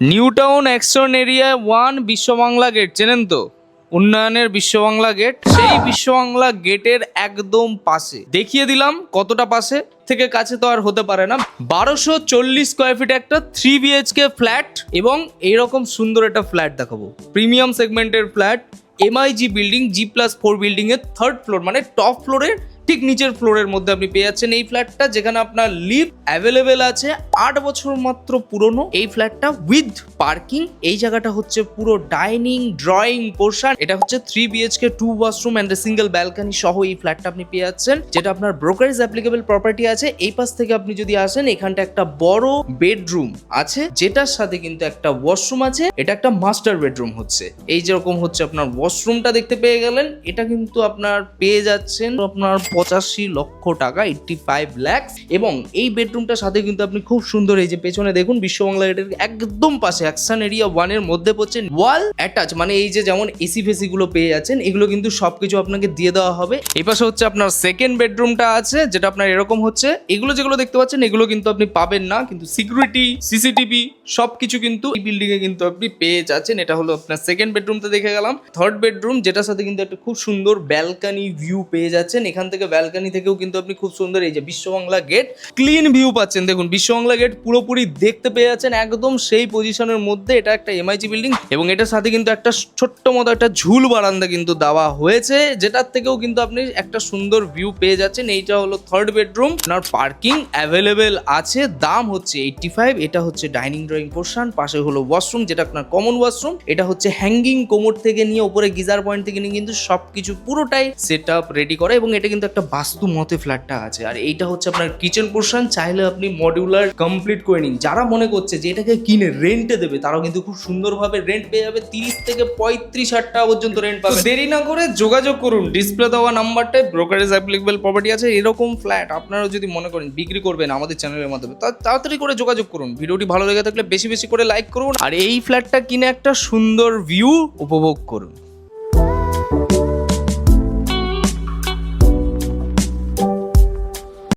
New Town action area one Biswa Bangla gate, চেনেন তো? উন্নয়নের বিশ্ববাংলা গেট, সেই বিশ্ববাংলা গেটের একদম পাশে। দেখিয়ে দিলাম কতটা পাশে, থেকে কাছে তো আর হতে পারে না। বারোশো চল্লিশ স্কোয়ার ফিট একটা থ্রি বিএইচকে ফ্ল্যাট এবং এইরকম সুন্দর একটা ফ্ল্যাট দেখাবো। প্রিমিয়াম সেগমেন্টের flat MIG building G plus four building এর থার্ড ফ্লোর মানে টপ ফ্লোরের ঠিক নিচের ফ্লোরের মধ্যে আপনি পেয়ে যাচ্ছেন এই ফ্ল্যাটটা, যেখানে আপনার লিফট অ্যাভেলেবেল আছে। আট বছর মাত্র পুরনো এই ফ্ল্যাটটা উইথ পার্কিং এই জায়গাটা হচ্ছে পুরো ডাইনিং ড্রয়িং পোর্শন এটা হচ্ছে three BHK two washroom and single balcony সহ এই ফ্ল্যাটটা আপনি পেয়ে যাচ্ছেন, যেটা আপনার ব্রোকারেজ অ্যাপ্লিকেবল প্রপার্টি আছে। এই পাশ থেকে আপনি যদি আসেন, এখানটা একটা বড় বেডরুম আছে, যেটার সাথে কিন্তু একটা ওয়াশরুম আছে। এটা একটা মাস্টার বেডরুম হচ্ছে। এই যেরকম হচ্ছে আপনার ওয়াশরুমটা দেখতে পেয়ে গেলেন, এটা কিন্তু আপনার পেয়ে যাচ্ছেন। আপনার পঁচাশি লক্ষ টাকা এইটটি ফাইভ ল্যাক্স এবং এই বেডরুমটার সাথে কিন্তু আপনি খুব সুন্দর এই যে পেছনে দেখুন বিশ্ববাংলা গেটের একদম পাশে অ্যাকশন এরিয়া ওয়ানের মধ্যে পড়ছে ওয়াল অ্যাটাচ মানে এই যে যেমন এসি ফেসি গুলো পেয়ে যাচ্ছেন, এগুলো কিন্তু সবকিছু আপনাকে দিয়ে দেওয়া হবে। এই পাশে হচ্ছে আপনার সেকেন্ড বেডরুমটা আছে, যেটা আপনার এরকম হচ্ছে। এগুলো যেগুলো দেখতে পাচ্ছেন, এগুলো কিন্তু আপনি পাবেন না, কিন্তু সিকিউরিটি সিসিটিভি সবকিছু কিন্তু এই বিল্ডিং এ কিন্তু আপনি পেয়ে যাচ্ছেন। এটা হলো আপনার সেকেন্ড বেডরুমটা দেখে গেলাম। থার্ড বেডরুম যেটার সাথে কিন্তু একটা খুব সুন্দর ব্যালকানি ভিউ পেয়ে যাচ্ছেন। এখান থেকে ব্যালকানি থেকেও কিন্তু আপনি খুব সুন্দর এই যে বিশ্ববাংলা গেট ক্লিন ভিউ পাচ্ছেন। দেখুন, বিশ্ববাংলা গেট পুরোপুরি দেখতে পেয়ে যাচ্ছেন একদম সেই পজিশনের মধ্যে। এটা একটা এমআইজি বিল্ডিং এবং এটার সাথে কিন্তু একটা ছোট্ট মতো একটা ঝুল বারান্দা কিন্তু দেওয়া হয়েছে, যেটার থেকেও কিন্তু আপনি একটা সুন্দর ভিউ পেয়ে যাচ্ছেন। এইটা হলো থার্ড বেডরুম আপনার পার্কিং অ্যাভেলেবেল আছে। দাম হচ্ছে এইটটি ফাইভ এটা হচ্ছে ডাইনিং ড্রয়িং পোর্শন পাশে হলো ওয়াশরুম যেটা আপনার কমন ওয়াশরুম এটা হচ্ছে হ্যাঙ্গিং কোমর থেকে নিয়ে উপরে গিজার পয়েন্ট থেকে নিয়ে কিন্তু সবকিছু পুরোটাই সেট আপ রেডি করে এবং এটা কিন্তু একটা বাস্তু মতে ফ্ল্যাটটা আছে। আর এইটা হচ্ছে আপনার কিচেন পোর্শন চাইলে আপনি মডিউলার কমপ্লিট করে নিন। যারা মনে করছে যে এটাকে কিনে রেন্টে দেবে, তারাও কিন্তু খুব সুন্দরভাবে রেন্ট পেয়ে যাবে। তিরিশ থেকে পঁয়ত্রিশ হাজার টাকা পর্যন্ত রেন্ট পাবে। দেরি না করে যোগাযোগ করুন। ডিসপ্লে দেওয়া নাম্বারটায় ব্রোকারেজ অ্যাপ্লিকেবল প্রপার্টি আছে, এরকম ফ্ল্যাট আপনারা যদি মনে করেন বিক্রি করবেন আমাদের চ্যানেলের মাধ্যমে তাড়াতাড়ি করে যোগাযোগ করুন। ভিডিওটি ভালো লেগে থাকলে বেশি বেশি করে লাইক করুন। আর এই ফ্ল্যাটটা কিনে একটা সুন্দর ভিউ উপভোগ করুন।